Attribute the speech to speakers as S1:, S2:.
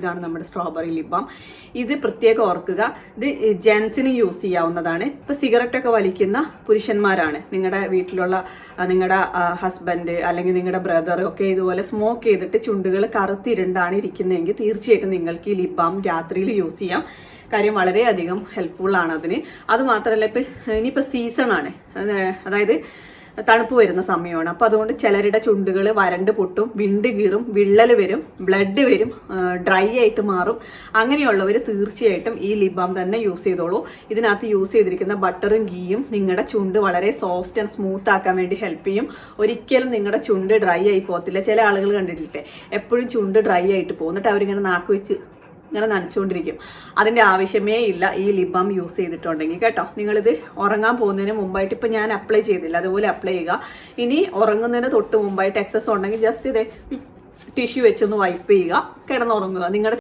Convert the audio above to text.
S1: ഇതാണ് നമ്മുടെ strawberry lip balm. ഇത് പ്രത്യേകം ഓർക്കുക. ഇത് ജെൻസിന് യൂസ് ചെയ്യാവുന്നതാണ്. ഇപ്പൊ സിഗരറ്റ് ഒക്കെ വലിക്കുന്ന പുരുഷന്മാരാണ്. നിങ്ങളുടെ വീട്ടിലുള്ള നിങ്ങളുടെ ഹസ്ബൻഡ് അല്ലെങ്കിൽ നിങ്ങളുടെ ബ്രദർ ഒക്കെ ഇതുപോലെ സ്മോക്ക് ചെയ്തിട്ട് ചുണ്ടുകൾ കറുത്തിരുണ്ടാണ് ഇരിക്കുന്നതെങ്കിൽ തീർച്ചയായിട്ടും നിങ്ങൾക്ക് ഈ ലിബാം രാത്രിയിൽ യൂസ് ചെയ്യാം. കാര്യം വളരെയധികം ഹെൽപ്ഫുൾ ആണ് അതിന്. അത് മാത്രമല്ല ഇപ്പൊ ഇനിയിപ്പോ സീസൺ ആണ്. അതായത് തണുപ്പ് വരുന്ന സമയമാണ്. അപ്പൊ അതുകൊണ്ട് ചിലരുടെ ചുണ്ടുകൾ വരണ്ട് പൊട്ടും വിണ്ട് കീറും വിള്ളൽ വരും ബ്ലഡ് വരും ഡ്രൈ ആയിട്ട് മാറും. അങ്ങനെയുള്ളവർ തീർച്ചയായിട്ടും ഈ ലിബാം തന്നെ യൂസ് ചെയ്തോളൂ. ഇതിനകത്ത് യൂസ് ചെയ്തിരിക്കുന്ന ബട്ടറും ഗീയും നിങ്ങളുടെ ചുണ്ട് വളരെ സോഫ്റ്റ് ആൻഡ് സ്മൂത്ത് ആക്കാൻ വേണ്ടി ഹെൽപ്പ് ചെയ്യും. ഒരിക്കലും നിങ്ങളുടെ ചുണ്ട് ഡ്രൈ ആയി പോകത്തില്ല. ചില ആളുകൾ കണ്ടിട്ടില്ലേ? എപ്പോഴും ചുണ്ട് ഡ്രൈ ആയിട്ട് പോകും. എന്നിട്ട് അവരിങ്ങനെ നാക്ക് വെച്ച് ഇങ്ങനെ നനച്ചുകൊണ്ടിരിക്കും. അതിന്റെ ആവശ്യമേ ഇല്ല. ഈ ലിബം യൂസ് ചെയ്തിട്ടുണ്ടെങ്കിൽ കേട്ടോ. നിങ്ങളിത് ഉറങ്ങാൻ പോകുന്നതിന് മുമ്പായിട്ട് ഇപ്പം ഞാൻ അപ്ലൈ ചെയ്തില്ല. അതുപോലെ അപ്ലൈ ചെയ്യുക. ഇനി ഉറങ്ങുന്നതിന് തൊട്ട് മുമ്പായിട്ട് എക്സസ് ഉണ്ടെങ്കിൽ ജസ്റ്റ് ഇത് ടിഷ്യൂ വെച്ചൊന്ന് വൈപ്പ് ചെയ്യുക. കിടന്നുറങ്ങുക. നിങ്ങളുടെ